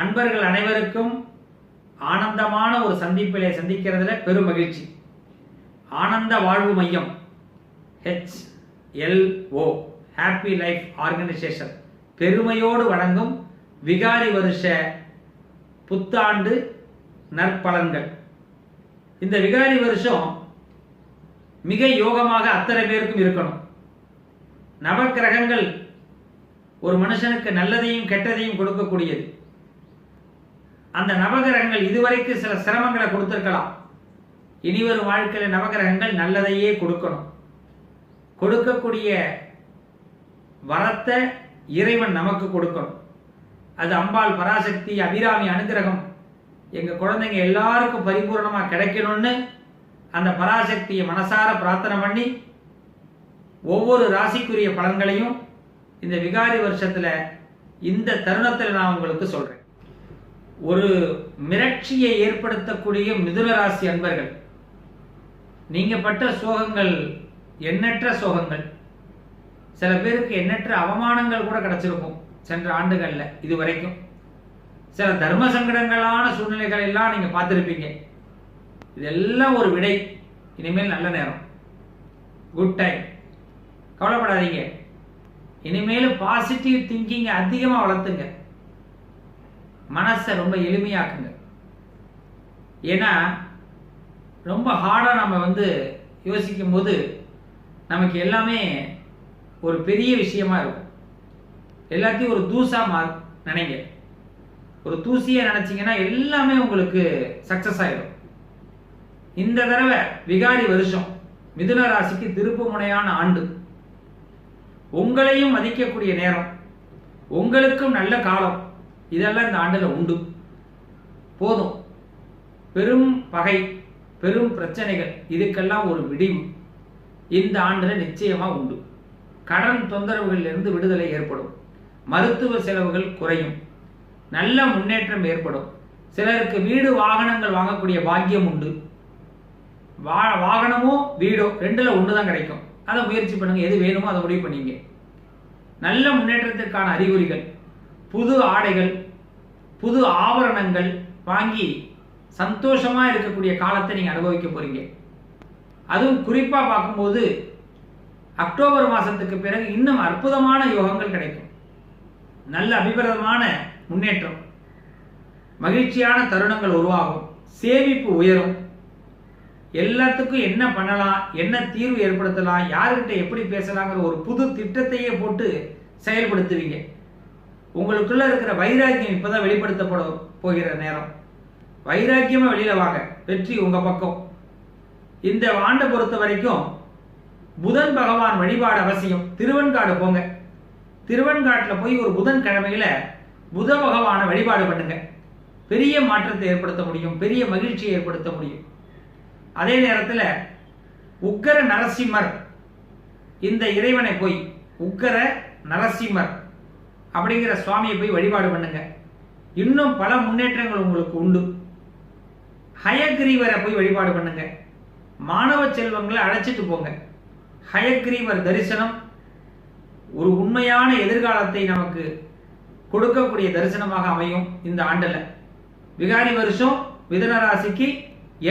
அன்பர்கள் அனைவருக்கும் ஆனந்தமான ஒரு சந்திப்பிலே சந்திக்கிறதுல பெரும் மகிழ்ச்சி. ஆனந்த வாழ்வு மையம் ஹெச்எல்ஓ ஹாப்பி லைஃப் ஆர்கனைசேஷன் பெருமையோடு வழங்கும் விகாரி வருஷ புத்தாண்டு நற்பலன்கள். இந்த விகாரி வருஷம் மிக யோகமாக அத்தனை பேருக்கும் இருக்கணும். நவக்கிரகங்கள் ஒரு மனுஷனுக்கு நல்லதையும் கெட்டதையும் கொடுக்கக்கூடியது. அந்த நவகிரகங்கள் இதுவரைக்கும் சில சிரமங்களை கொடுத்துருக்கலாம். இனிவரும் வாழ்க்கையில் நவகிரகங்கள் நல்லதையே கொடுக்கணும். கொடுக்கக்கூடிய வரத்தை இறைவன் நமக்கு கொடுக்கணும். அது அம்பாள் பராசக்தி அபிராமி அனுகிரகம். எங்கள் குழந்தைங்க எல்லாருக்கும் பரிபூர்ணமாக கிடைக்கணும்னு அந்த பராசக்தியை மனசார பிரார்த்தனை பண்ணி ஒவ்வொரு ராசிக்குரிய பலன்களையும் இந்த விகாரி வருஷத்தில் இந்த தருணத்தில் நான் உங்களுக்கு சொல்கிறேன் ஒரு மிரட்சியை ஏற்படுத்தக்கூடிய மிதுன ராசி அன்பர்கள் நீங்க பட்ட சோகங்கள் எண்ணற்ற சோகங்கள் சில பேருக்கு எண்ணற்ற அவமானங்கள் கூட கிடைச்சிருக்கும் சென்ற ஆண்டுகள்ல இது வரைக்கும். சில தர்ம சங்கடங்களான சூழ்நிலைகள் எல்லாம் நீங்க பார்த்துருப்பீங்க. இதெல்லாம் ஒரு விடை. இனிமேல் நல்ல நேரம். குட் டைம் கவலைப்படாதீங்க. இனிமேல் பாசிட்டிவ் திங்கிங் அதிகமாக வளர்த்துங்க. மனசை ரொம்ப எளிமையாக்குங்க. ஏன்னா ரொம்ப ஹார்டாக நம்ம வந்து யோசிக்கும் போது நமக்கு எல்லாமே ஒரு பெரிய விஷயமா இருக்கும். எல்லாத்தையும் ஒரு தூசா மா நினைங்க. ஒரு தூசியை நினைச்சீங்கன்னா எல்லாமே உங்களுக்கு சக்சஸ் ஆயிடும். இந்த தடவை விகாரி வருஷம் மிதுன ராசிக்கு திருப்பு முனையான ஆண்டு. உங்களையும் மதிக்கக்கூடிய நேரம் உங்களுக்கும் நல்ல காலம். இதெல்லாம் இந்த ஆண்டில் உண்டு. போதும். பெரும் பகை பெரும் பிரச்சனைகள் இதுக்கெல்லாம் ஒரு விடிவு. இந்த ஆண்டில் நிச்சயமாக உண்டு. கடன் தொந்தரவுகளிலிருந்து விடுதலை ஏற்படும். மருத்துவ செலவுகள் குறையும். நல்ல முன்னேற்றம் ஏற்படும். சிலருக்கு வீடு வாகனங்கள் வாங்கக்கூடிய பாக்கியம் உண்டு. வா வாகனமோ வீடோ ரெண்டில் ஒன்று தான் கிடைக்கும். அதை முயற்சி பண்ணுங்க. எது வேணுமோ அதை முடிவு பண்ணீங்க. நல்ல முன்னேற்றத்திற்கான அறிகுறிகள். புது ஆடைகள் புது ஆபரணங்கள் வாங்கி சந்தோஷமாக இருக்கக்கூடிய காலத்தை நீங்கள் அனுபவிக்க போகிறீங்க அதுவும் குறிப்பாக பார்க்கும்போது அக்டோபர் மாதத்துக்கு பிறகு இன்னும் அற்புதமான யோகங்கள் கிடைக்கும். நல்ல அபிபிரதமான முன்னேற்றம் மகிழ்ச்சியான தருணங்கள் உருவாகும் சேமிப்பு உயரும். எல்லாத்துக்கும் என்ன பண்ணலாம் என்ன தீர்வு ஏற்படுத்தலாம் யாருக்கிட்ட எப்படி பேசலாங்கிற ஒரு புது திட்டத்தையே போட்டு செயல்படுத்துவீங்க. உங்களுக்குள்ள இருக்கிற வைராக்கியம் இப்பதான் வெளிப்படுத்தப்பட போகிற நேரம். வைராக்கியமா வெளியில வாங்க. வெற்றி உங்க பக்கம். இந்த ஆண்டை பொறுத்த வரைக்கும் புதன் பகவான் வழிபாடு அவசியம். திருவெண்காடு போங்க. திருவெண்காட்டில் போய் ஒரு புதன் கிழமையில புத பகவானை வழிபாடு பண்ணுங்க. பெரிய மாற்றத்தை ஏற்படுத்த முடியும். பெரிய மகிழ்ச்சியை ஏற்படுத்த முடியும். அதே நேரத்தில் உக்கர நரசிம்மர். இந்த இறைவனை போய் உக்கர நரசிம்மர். அப்படிங்கிற சுவாமியை போய் வழிபாடு பண்ணுங்க. இன்னும் பல முன்னேற்றங்கள் உங்களுக்கு உண்டு. ஹயக்ரீவரை போய் வழிபாடு பண்ணுங்க. மாணவ செல்வங்களை அழைச்சிட்டு போங்க. ஹயக்ரீவர் தரிசனம் ஒரு உண்மையான எதிர்காலத்தை நமக்கு கொடுக்கக்கூடிய தரிசனமாக அமையும் இந்த ஆண்டில். விகாரி வருஷம் மிதுன ராசிக்கு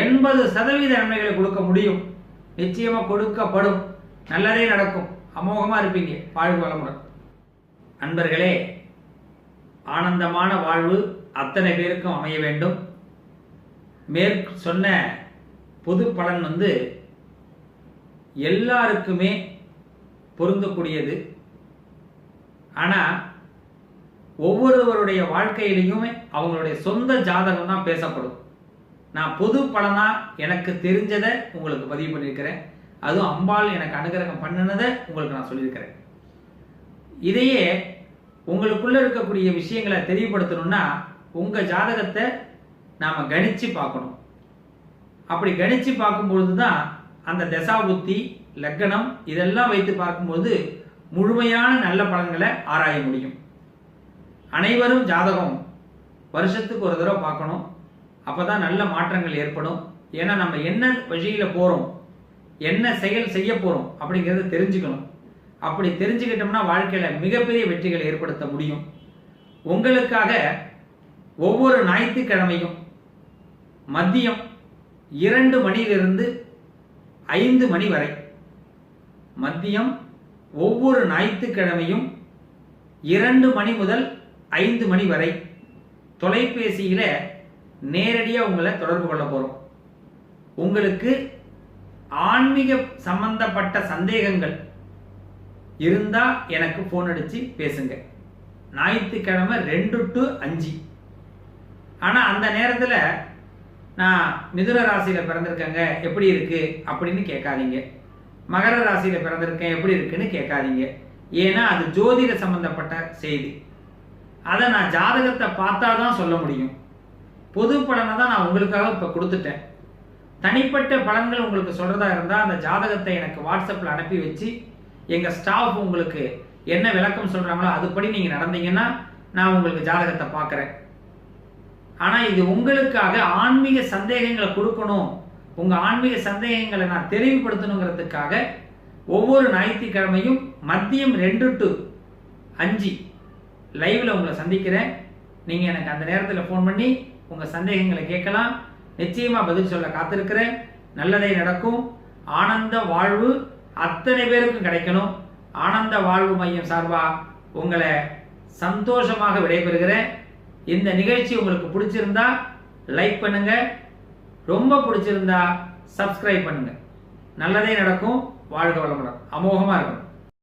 எண்பது சதவீத நன்மைகளை கொடுக்க முடியும். நிச்சயமாக கொடுக்கப்படும். நல்லதே நடக்கும். அமோகமாக இருப்பீங்க வாழ்வு வளமுடன். அன்பர்களே ஆனந்தமான வாழ்வு அத்தனை பேருக்கும் அமைய வேண்டும். மேற் சொன்ன பொது பலன் வந்து எல்லாருக்குமே பொருந்தக்கூடியது. ஆனால் ஒவ்வொருவருடைய வாழ்க்கையிலையுமே அவங்களுடைய சொந்த ஜாதகம் தான் பேசப்படும். நான் பொது பலனாக எனக்கு தெரிஞ்சதை உங்களுக்கு பதிவு பண்ணியிருக்கிறேன். அதுவும் அம்பாள் எனக்கு அனுகிரகம் பண்ணினதை உங்களுக்கு நான் சொல்லியிருக்கிறேன். இதையே உங்களுக்குள்ள இருக்கக்கூடிய விஷயங்களை தெளிவுபடுத்தணும்னா உங்க ஜாதகத்தை நாம கணிச்சு பார்க்கணும். அப்படி கணிச்சு பார்க்கும்பொழுது தான் அந்த தசாபுத்தி லக்கணம் இதெல்லாம் வைத்து பார்க்கும்போது முழுமையான நல்ல பலன்களை ஆராய முடியும். அனைவரும் ஜாதகம் வருஷத்துக்கு ஒரு தடவை பார்க்கணும். அப்பதான் நல்ல மாற்றங்கள் ஏற்படும். ஏன்னா நம்ம என்ன வழியில போறோம் என்ன செயல் செய்ய போறோம் அப்படிங்கிறத தெரிஞ்சுக்கணும். அப்படி தெரிஞ்சுக்கிட்டோம்னா வாழ்க்கையில மிகப்பெரிய வெற்றிகளை ஏற்படுத்த முடியும். உங்களுக்காக ஒவ்வொரு ஞாயிற்றுக்கிழமையும் மதியம் இரண்டு மணியிலிருந்து ஐந்து மணி வரை மதியம் ஒவ்வொரு ஞாயிற்றுக்கிழமையும் இரண்டு மணி முதல் ஐந்து மணி வரை தொலைபேசியில் நேரடியாக உங்களை தொடர்பு கொள்ள போகிறோம் உங்களுக்கு ஆன்மீக சம்பந்தப்பட்ட சந்தேகங்கள் இருந்தால் எனக்கு ஃபோன் அடித்து பேசுங்க. ஞாயிற்றுக்கிழமை ரெண்டு டு அஞ்சு. ஆனால் அந்த நேரத்தில் நான் மிதுன ராசியில் பிறந்திருக்கேங்க எப்படி இருக்கு? அப்படின்னு கேட்காதீங்க. மகர ராசியில் பிறந்திருக்கேன் எப்படி இருக்குன்னு கேட்காதீங்க. ஏன்னா அது ஜோதிட சம்பந்தப்பட்ட செய்தி. அதை நான் ஜாதகத்தை பார்த்தா தான் சொல்ல முடியும். பொது பலனை தான் நான் உங்களுக்காக இப்போ கொடுத்துட்டேன். தனிப்பட்ட பலன்கள் உங்களுக்கு சொல்கிறதா இருந்தால் அந்த ஜாதகத்தை எனக்கு வாட்ஸ்அப்பில் அனுப்பி வச்சு எங்கள் ஸ்டாஃப் உங்களுக்கு என்ன விளக்கம் சொல்கிறாங்களோ அதுபடி நீங்கள் நடந்தீங்கன்னா நான் உங்களுக்கு ஜாதகத்தை பார்க்குறேன். ஆனால் இது உங்களுக்காக ஆன்மீக சந்தேகங்களை கொடுக்கணும். உங்கள் ஆன்மீக சந்தேகங்களை நான் தெளிவுபடுத்தணுங்கிறதுக்காக ஒவ்வொரு ஞாயிற்றுக்கிழமையும் மதியம் ரெண்டு டு அஞ்சு லைவில் உங்களை சந்திக்கிறேன். நீங்கள் எனக்கு அந்த நேரத்தில் ஃபோன் பண்ணி உங்கள் சந்தேகங்களை கேட்கலாம். நிச்சயமாக பதில் சொல்ல காத்திருக்கிறேன். நல்லதே நடக்கும். ஆனந்த வாழ்வு. அத்தனை பேருக்கும் கிடைக்கணும். ஆனந்த வாழ்வு மையம் சார்பாக உங்களை சந்தோஷமாக விடைபெறுகிறேன். இந்த நிகழ்ச்சி உங்களுக்கு பிடிச்சிருந்தா லைக் பண்ணுங்க. ரொம்ப பிடிச்சிருந்தா சப்ஸ்கிரைப் பண்ணுங்க. நல்லதே நடக்கும். வாழ்க வளமுடன். அமோகமாக இருக்கணும்.